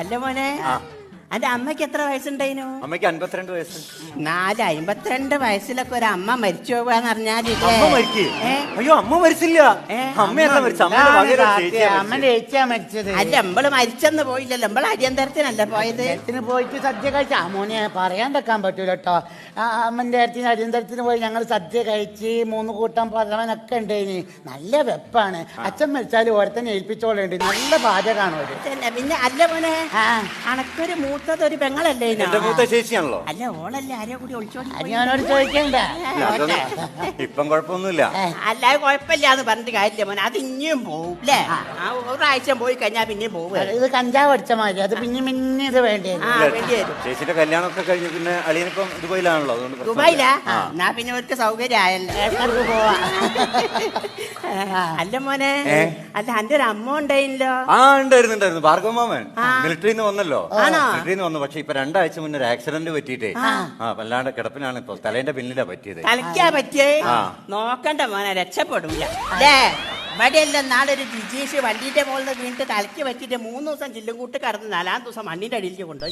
അല്ല മോനെ. അന്റെ അമ്മയ്ക്ക് എത്ര വയസ്സുണ്ടായിനു? അമ്മയ്ക്ക് അൻപത്തിരണ്ട് വയസ്സ് നാല് അമ്പത്തിരണ്ട് വയസ്സിലൊക്കെ ഒരു അമ്മ മരിച്ചു പോവാന്ന് പറഞ്ഞാൽ അമ്മ മരിക്കേ? അയ്യോ അമ്മ മരിച്ചില്ല? അമ്മയല്ല മരിച്ച മരിച്ചത്. അല്ല നമ്മൾ മരിച്ചെന്ന് പോയില്ലല്ലോ. നമ്മൾ അടിയന്തരത്തിനല്ല പോയത്? പോയിട്ട് സദ്യ കഴിച്ച. മോനെ പറയാൻ വെക്കാൻ പറ്റൂല കേട്ടോ അമ്മന്റെ അടുത്തിന് അരിന്തരത്തിന് പോയി ഞങ്ങൾ സദ്യ കഴിച്ച് മൂന്ന് കൂട്ടം പ്രഥമനൊക്കെ ഉണ്ട് ഇനി നല്ല വെപ്പാണ്. അച്ഛൻ മരിച്ചാൽ ഓരത്തന്നെ ഏൽപ്പിച്ചോളുണ്ട്. നല്ല പാചകമാണ് ഒരു തന്നെ പിന്നെ അല്ല മോനെ അണക്കൊരു മൂത്തത് ഒരു പെങ്ങളല്ലേ ഇതിനോ? എന്റെ മൂത്ത ചേച്ചിയാണല്ലോ. അല്ല ഓളല്ലേ ആരെയോ കൂടി അത് പോയി? ഞാനോട് ചോദിക്കണ്ട. അതൊന്നും ഇപ്പം കുഴപ്പമൊന്നുമില്ല. ഏ, അല്ലാതെ കുഴപ്പമില്ല എന്ന് പറഞ്ഞിട്ട് കാര്യമില്ല മോനെ. അത് ഇനിയും പോവും അല്ലേ ആ. ഒരാഴ്ച പോയി കഴിഞ്ഞാൽ പിന്നെയും പോവും ഇത് കഞ്ചാവ് അടിച്ച മാതിരി. അത് പിന്നെ പിന്നെ ഇത് വേണ്ടി വരും. ആ വേണ്ടി വരും ചേച്ചിയുടെ കല്യാണമൊക്കെ കഴിഞ്ഞ് പിന്നെ അളിയനിപ്പം ദുബായിലാണല്ലോ അതുകൊണ്ട്. ദുബായിലാ? എന്നാ പിന്നെ അവർക്ക് സൗകര്യമായല്ലോ. പോവാ അല്ല മോനെ ഏ? അല്ല എന്റെ ഒരു അമ്മ ഉണ്ടായില്ലോ? ആ ഉണ്ടായിരുന്നു ഉണ്ടായിരുന്നു. ഭാർഗവ മാമൻ. ആ. മിലിറ്ററിയിൽ നിന്ന് വന്നല്ലോ. ആണോ? മിലിറ്ററിയിൽ നിന്ന് വന്നു. പക്ഷെ ഇപ്പൊ രണ്ടാഴ്ച മുന്നേ ഒരു ആക്സിഡന്റ് പറ്റിയിട്ടേ. ആ. വല്ലാണ്ട് കിടപ്പിനാണ് ഇപ്പൊ തലേന്റെ പിന്നിലാ പറ്റിയത്. കളിക്കാ പറ്റിയേ? ആ. നോക്കണ്ട മോനെ രക്ഷപ്പെടില്ല അല്ലേ? ഇവിടെയല്ല നാളെ ഒരു ജിജീഷ് വണ്ടിന്റെ മുകളിൽ വീണിട്ട് തലയ്ക്ക് പറ്റിയിട്ട് മൂന്ന് ദിവസം ചില്ലും കൂട്ട് കടന്ന് നാലാം ദിവസം മണ്ണിന്റെ അടിയിലേക്ക് കൊണ്ടുപോയി.